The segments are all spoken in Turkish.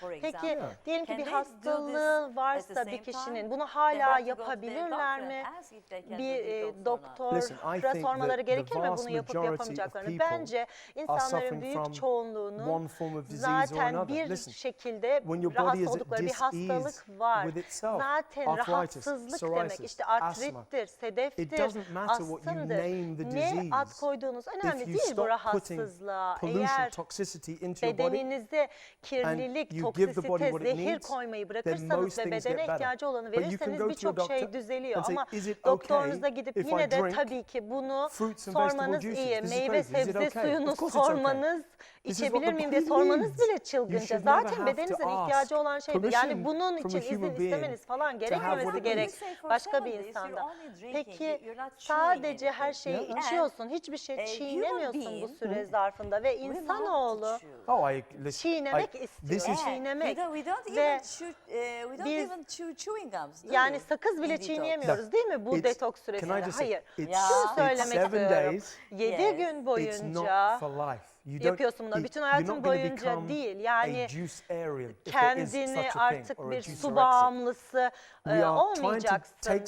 Peki diyelim ki bir hastalığı varsa bir kişinin bunu hala yapabilirler mi? Bir e, doktora sormaları gerekir mi bunu yapıp yapamayacaklarını? Bence insanların büyük çoğunluğunun zaten bir şekilde rahatsız oldukları bir hastalık var. Zaten rahatsızlık demek işte artrittir, sedeftir, astımdır. Ne ad koyduğunuz önemli değil bu rahatsızlığa. Eğer bedeninizde kirlilik, you give the body what it zehir needs, koymayı bırakırsanız ve bedene ihtiyacı olanı verirseniz birçok şey düzeliyor. Ama doktorunuza gidip yine de tabii ki bunu sormanız iyi. Meyve sebze suyunu sormanız, içebilir miyim diye sormanız bile çılgınca. Zaten bedeninizin ihtiyacı olan şey yani bunun için izin istemeniz falan gerekmemesi gerek başka bir insanda. Peki sadece her şeyi içiyorsun, hiçbir şey çiğnemiyorsun bu süre zarfında ve insanoğlu çiğnemek istiyor çiğnemek. We don't, we don't even chew, uh, we don't biz, even chew chewing gums. Yani we? sakız bile çiğneyemiyoruz Look, değil mi bu detoks süresinde? Hayır. It's, Şunu söylemek istiyorum. 7 yes. gün boyunca. It's not for life. You yapıyorsun bunu. Bütün hayatın boyunca değil. Yani kendini artık bir su bağımlısı e, olmayacaksın. Bir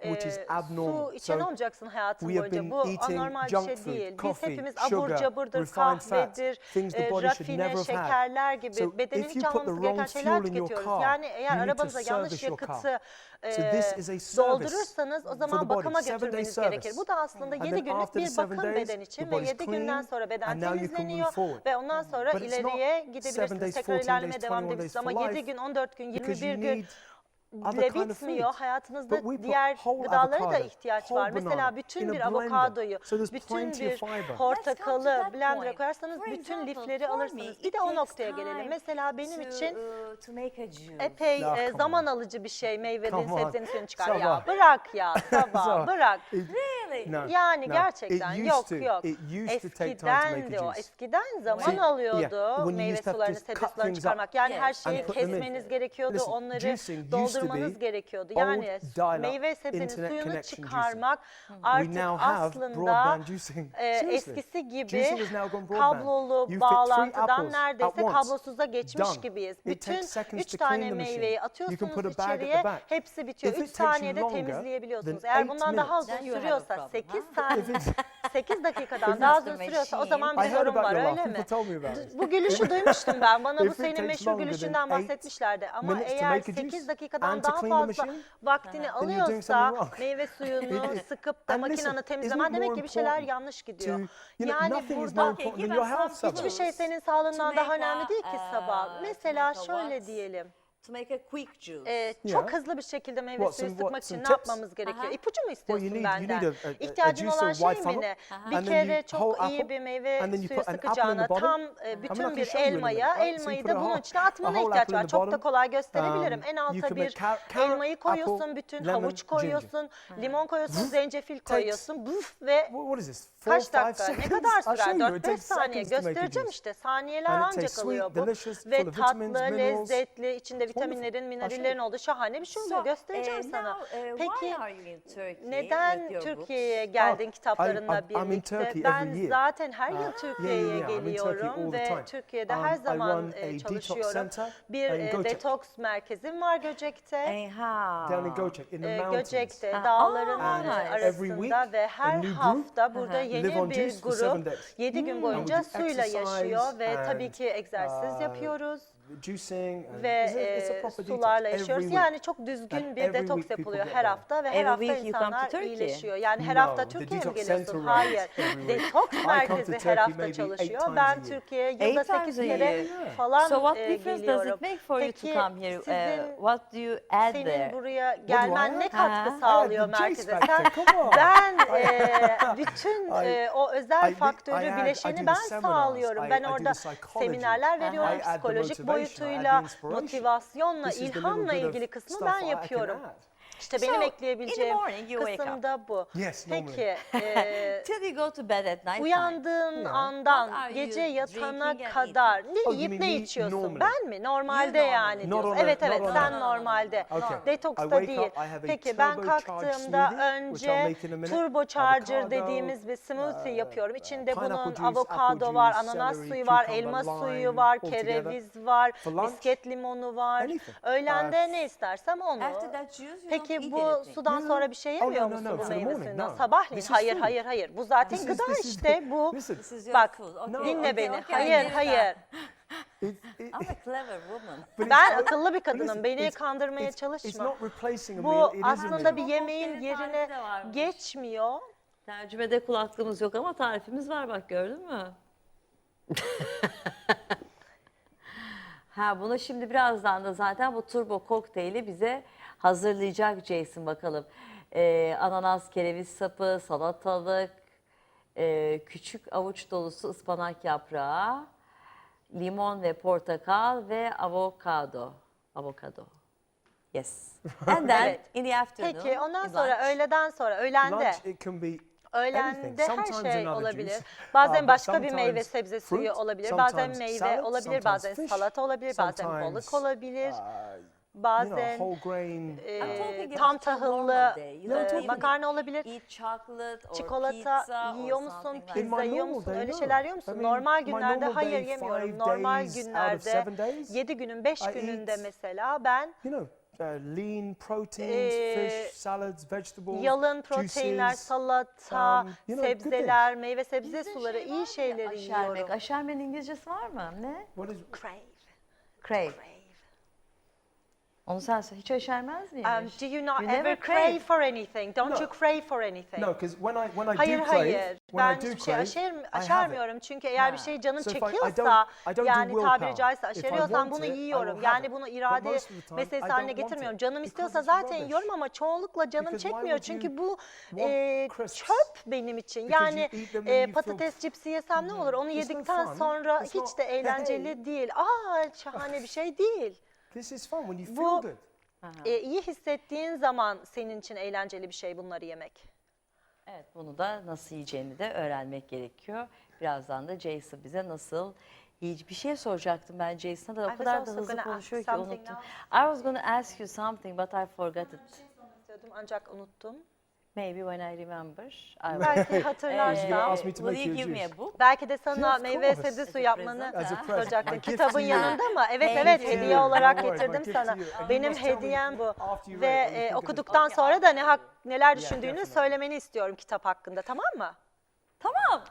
e, su içen olmayacaksın hayatın boyunca. Bu anormal bir şey değil. Biz hepimiz abur caburdur, kahvedir, e, rafine, şekerler gibi bedenin hiç gereken şeyler tüketiyoruz. Yani eğer arabanıza yanlış yakıtı e, doldurursanız o zaman bakıma götürmeniz gerekir. Bu da aslında 7 günlük bir bakım beden için ve 7 günden sonra beden temizleniyor ve ondan sonra ileriye gidebilirsiniz. Tekrar ilerleme devam edebilirsiniz. Ama 7 gün, 14 gün, 21 gün bile bitmiyor. Hayatınızda diğer gıdalara da ihtiyaç var. Mesela bütün bir avokadoyu, bütün bir portakalı blender'a koyarsanız bütün lifleri alırsınız. Bir de o noktaya gelelim. Mesela benim için epey e, zaman alıcı bir şey meyvelerin sebzenin suyunu çıkar. Ya bırak ya sabah bırak. Yani gerçekten yok yok. Eskiden de o. Eskiden zaman alıyordu meyve sularını sebze sularını çıkarmak. Yani her şeyi kesmeniz gerekiyordu. Onları doldurup bastırmanız gerekiyordu. Yani meyve sebzenin suyunu çıkarmak artık aslında e, eskisi gibi kablolu bağlantıdan neredeyse kablosuza geçmiş gibiyiz. Bütün 3 tane meyveyi atıyorsunuz içeriye hepsi bitiyor. 3 saniyede temizleyebiliyorsunuz. Eğer bundan daha uzun sürüyorsa 8 saniye 8 dakikadan daha uzun sürüyorsa o zaman bir yorum var öyle mi? Bu gülüşü duymuştum ben. Bana bu senin meşhur gülüşünden bahsetmişlerdi. Ama eğer 8 dakikadan daha fazla vaktini alıyorsa meyve suyunu sıkıp da makinanı temizlemen demek ki bir şeyler yanlış gidiyor. Yani burada hiçbir şey senin sağlığından daha önemli değil ki sabah. Mesela şöyle diyelim to make a quick juice. Ee, çok Yeah. hızlı bir şekilde meyve What, suyu sıkmak için ne tips? yapmamız gerekiyor? Aha. İpucu mu Well, istiyorsun need you benden? a, a, a, İhtiyacın olan şey mi ne? Bir kere çok apple, iyi bir meyve suyu put sıkacağına tam e, bütün bir show a elmayı da bunun whole- içine atmana whole ihtiyaç var. Çok da kolay gösterebilirim. En alta bir elmayı koyuyorsun, bütün havuç koyuyorsun, limon koyuyorsun, zencefil koyuyorsun. Buf ve Kaç dakika? Ne kadar sürer? you. 4-5 saniye. Göstereceğim işte. Saniyeler ancak alıyor bu. Ve tatlı, lezzetli, içinde ve vitaminlerin, minerallerin olduğu şahane bir şey oluyor. Göstereceğim so, sana. Now, uh, Peki neden Türkiye'ye geldin kitaplarınla birlikte? Ben zaten her yıl Türkiye'ye geliyorum ve Türkiye'de her zaman e, çalışıyorum. Bir e, detoks merkezim var Göcek'te. E, Göcek'te, dağların arasında ve her hafta burada yeni bir grup 7 gün boyunca suyla yaşıyor ve tabii ki egzersiz yapıyoruz juicing ve it's a, it's a e, sularla detox. yaşıyoruz. Every yani çok düzgün bir detoks yapılıyor her hafta ve her hafta insanlar iyileşiyor. Yani her no, hafta Türkiye'ye mi geliyorsun? Hayır. detoks merkezi her hafta çalışıyor. Ben Türkiye'ye yılda 8 kere falan so what e, difference does it make for you to come here? Sizin, uh, what do you add senin buraya gelmen ne katkı sağlıyor merkeze? Sen, ben e, bütün o özel faktörü bileşeni ben sağlıyorum. Ben orada seminerler veriyorum, psikolojik boyut boyutuyla, motivasyonla, ilhamla ilgili kısmı ben yapıyorum. İşte benim So, in the ekleyebileceğim morning you wake up. kısım da bu. Yes, Peki e, Till you go to bed at night. uyandığın. What andan are gece you yatana drinking and kadar ne Oh, you yiyip mean ne me içiyorsun? normally? Ben mi? Normalde You yani Not diyorsun. on a- Evet evet not on sen a- normalde. Okay. I Detoks'ta wake değil. up, I have a Peki ben turbocharged kalktığımda smoothie, which I'll önce make in a minute. turbocharger Avocado, dediğimiz bir smoothie uh, yapıyorum. İçinde pineapple bunun juice, avokado apple var, juice, ananas celery, suyu var, cucumber, elma lime, suyu var, all together. kereviz var, For lunch, misket limonu var. anything. Öğlende Uh, ne istersem onu. After that juice, you don't Peki bu sudan No, sonra bir şey oh, no, yemiyor no, musun no, bu for the morning, suyundan? no. Sabahleyin This is hayır food. hayır hayır. Bu zaten This is- gıda this is işte bu. Listen. This is your Bak food. Okay, dinle okay, beni. okay, I Hayır get hayır. that. It, it, I'm a clever woman. but Ben akıllı bir kadınım. listen, Beni it's- kandırmaya it's- It's çalışma. not replacing a Bu meal, it is a aslında bir yemeğin yerine tarifi de varmış. geçmiyor. Tercümede kulaklığımız yok ama tarifimiz var bak gördün mü? ha bunu şimdi birazdan da zaten bu turbo kokteyli bize hazırlayacak Jason bakalım. Ee, ananas, kereviz sapı, salatalık, e, küçük avuç dolusu ıspanak yaprağı, limon ve portakal ve avokado. Avokado. Yes. And then Evet. in the afternoon. Peki ondan in sonra lunch, öğleden sonra öğlende Lunch, it can be Öğlende her şey olabilir. juice, Bazen başka bir meyve sebze suyu olabilir. Bazen meyve olabilir, bazen salata olabilir, bazen balık olabilir. uh, you know, Bazen whole grain. e, tam tahıllı. You e, makarna olabilir. Çikolata yiyor musun? Pizza yiyor musun? Öyle şeyler yiyor I musun? mean, Normal günlerde normal hayır day, yemiyorum. Normal günlerde seven days, 7 günün 5 I gününde eat- mesela ben You know, uh, lean proteins, Ee, fish, salads, vegetables, yalın proteinler, juices. salata, um, you know, sebzeler, meyve sebze Bizde suları şey iyi şeyleri aşermek. yiyorum. Aşermenin İngilizcesi var mı? Ne? What is Crave. Crave. crave. Onu sen söyle. Hiç aşermez miymiş? Um, do you not You ever never crave. crave. for anything? Don't No. you crave for anything? no? Because when I when I Hayır do crave, hayır. when Ben I do hiçbir şey crave, aşer, I have it. aşermiyorum. Çünkü eğer bir Ha. şey canın So if I- I çekiyorsa don't- I don't do yani tabiri caizse If I aşeriyorsan want bunu it, I will yiyorum. have Yani it. bunu But irade most of the time, meselesi haline getirmiyorum. Canım Because istiyorsa it's zaten rubbish. yiyorum ama çoğunlukla canım Because why çekmiyor. would you Çünkü bu want e, crisps? çöp benim için. Because Yani you eat them and e, you feel- patates cipsi yesem ne olur? Onu It's no yedikten fun. sonra It's hiç not- de eğlenceli değil. Aa şahane bir şey değil. This is fun when you Bu- feel good. E, iyi hissettiğin zaman senin için eğlenceli bir şey bunları yemek. Evet bunu da nasıl yiyeceğini de öğrenmek gerekiyor. Birazdan da Jason bize nasıl yiyici bir şey soracaktım ben Jason'a da I o was kadar da also hızlı gonna ask konuşuyor ki something unuttum. I was gonna ask you something but I forgot it. İstiyordum ancak unuttum. Maybe when I remember. I will. Belki Was you gonna hatırlarsam. ask me to Will make you you give me juice? a book? Belki de sana of meyve course. sebze suyu yapmanı As a ha? present. soracaktım. My gift Kitabın to you. yanında mı? Evet Thank evet you. hediye olarak my getirdim gift sana. to you. And you Benim must tell me hediyem bu. after you Ve read what you e, think of it. okuduktan sonra da ne hak, neler düşündüğünü definitely. söylemeni istiyorum kitap hakkında tamam mı? Tamam.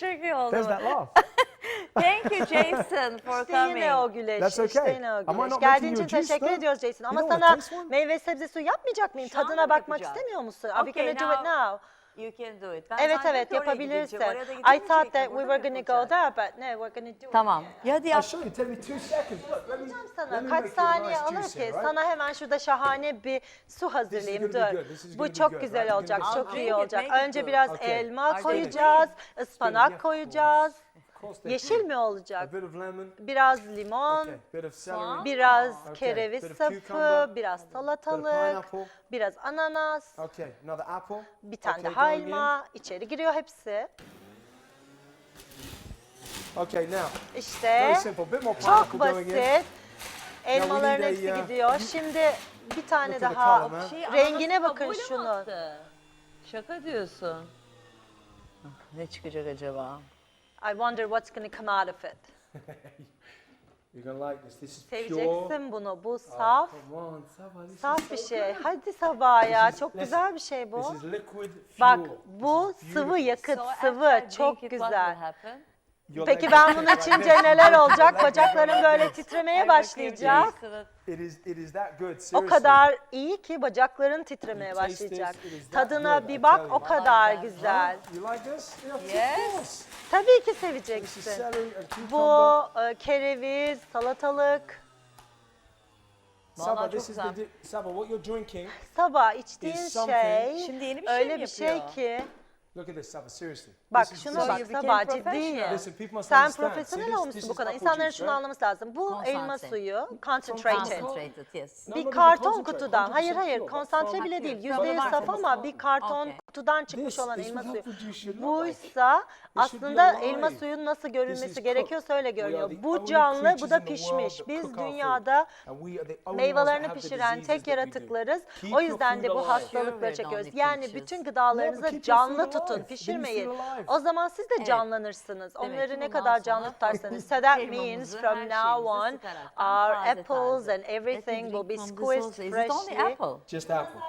Çok iyi oldu. There's that laugh. Thank you Jason for İşte coming. yine o güleş. That's işte okay. yine o Am I güleş. not Geldiğin making için you juice, teşekkür though? ediyoruz Jason. Ama You know what, sana taste one? meyve sebze suyu yapmayacak mıyım? Şu anda Tadına bakmak yapacağız? istemiyor musun? Are we Okay, gonna do it now- now? You can do it. Ben Evet zannettim evet ki oraya yapabilirsin. gideceğim. Oraya da I gidemeyecek thought that we Burada were mı gonna go yapılacak? there but no we're gonna do it. Tamam. Ya hadi I'll yap. show you. Take me two seconds. Look, let me, sana let me kaç make you a saniye nice alır juice ki? here, right? Sana hemen şurada şahane bir su hazırlayayım. gonna be Dur. good, this is Bu gonna be çok good, güzel right? olacak, You're çok gonna- iyi Make it- olacak. make it Önce good. biraz Okay. elma they koyacağız, ıspanak of koyacağız. Yeşil mi A olacak? bit of lemon. Biraz limon, Okay. Bit of celery. biraz Okay, kereviz sapı, biraz salatalık, biraz ananas, Okay. Another apple. bir tane Okay, in. elma. İçeri giriyor hepsi. Okay. Now, İşte çok basit. Elmaların a, hepsi uh, gidiyor. Şimdi bir tane daha. Şey, Rengine bakın şunun. Şaka diyorsun. Ah, Ne çıkacak acaba? I wonder what's gonna come out of it. You're gonna like this. This is pure. Seveceksin bunu. Bu Oh, saf, come on, Sabah, this is saf bir so şey. good. Hadi sabah ya. is- Çok güzel bir şey bu. This is liquid Bak fuel. bu This is sıvı beautiful. yakıt, So after I sıvı drink çok it, what güzel. will happen? Your Peki ben are bunu like içince neler olacak? Bacaklarım böyle titremeye başlayacak. It is, it is that good. O kadar iyi ki bacakların titremeye You taste this, başlayacak. it is that Tadına I bir tell bak you. o kadar güzel. You like this? Yeah, of Yes. course. Tabii ki This is seveceksin. celery and cucumber. Bu e, kereviz, salatalık. Sabah, Vallahi this çok is the güzel. di- what you're drinking. Sabah içtiğin something- şey Şimdi yeni bir şey öyle mi bir şey yapıyor? ki Look at this, Sabah, seriously. Bak This is- şuna this bak is- became Sabah. Listen, people must Sen understand. profesyonel See, this- olmuşsun this bu is kadar. İnsanların şunu right? anlaması lazım. Bu elma suyu, concentrated. Concentrated, yes. Bir karton kutudan, hayır 100% hayır konsantre bile değil. From Yüzde yüz the saf ama bir karton Okay. Kutudan çıkmış This olan is elma what suyu. should look like. Buysa should be aslında alive. elma suyunun nasıl This görülmesi is gerekiyor cooked. söyle We are görünüyor. the Bu only canlı, bu da in the world pişmiş. Biz cook our food. dünyada And we are the only ones that meyvelerini have the pişiren diseases tek that we do. yaratıklarız. Keep O your yüzden de bu hastalıkları çekiyoruz. Yani bütün Yeah, gıdalarınızı but keep your canlı tutun, you pişirmeyin. feel alive. O zaman siz de canlanırsınız. Onları ne bundan kadar canlı sonra tutarsanız. So that elmamızı, means her from now şeyimizi on our taze apples taze. and everything will be drink from this squeezed also. Is it only freshly. apple? Just apple.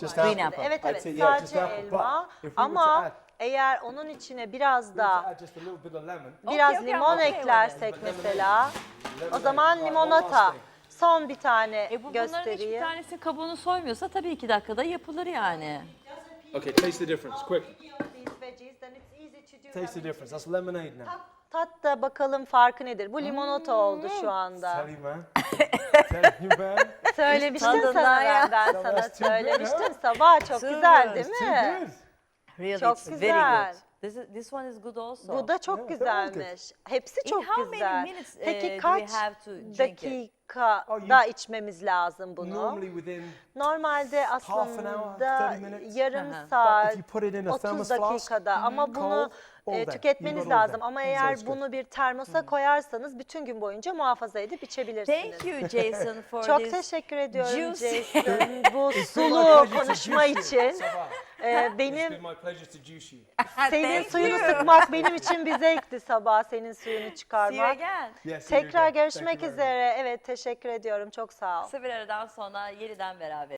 Just Green apple. apple. Evet I'd evet say, yeah, just sadece apple. elma But if we were to ama add- eğer onun içine biraz da add just a little bit of lemon, biraz Okay, okay, limon okay with eklersek mesela o Lemonade, zaman one limonata. thing. Son bir tane E bu bunların hiçbir göstereyim. tanesi kabuğunu soymuyorsa tabii iki dakikada yapılır yani. Okay, taste the difference, quick. Taste the difference. That's lemonade now. Tat da bakalım farkı nedir? Bu limonata oldu şu anda. You, man. Söylemiştim Tadından sana ya. ben, ben Sabah, sana good, söylemiştim. Sabah çok güzel good. değil mi? good. Really, Çok it's very güzel. This, is, this one is good also. Bu da çok Yeah, very good. güzelmiş. Hepsi In çok how many güzel. minutes, Peki eh, do we kaç have to drink it? dakikada Oh, you- içmemiz lazım bunu? Normally within, Normalde Half an hour, aslında 30 minutes. yarım but saat, if you put it in a 30 thermos flask, dakikada ama bunu cold, all e, day. tüketmeniz You got all lazım. day. Ama So eğer it's good. bunu bir termosa koyarsanız bütün gün boyunca muhafaza edip içebilirsiniz. Thank you Jason for Çok this. teşekkür ediyorum juicy- Jason bu sulu pleasure to konuşma juice you. için. Sabah, Ee, benim been my pleasure to juice you. senin Thank suyunu you. sıkmak benim için bir zevkti sabah senin suyunu See you çıkarmak. again. Yes, Tekrar again. Thank you görüşmek very much. üzere. Evet teşekkür ediyorum. Çok sağ ol. Kısa bir aradan sonra yeniden beraber.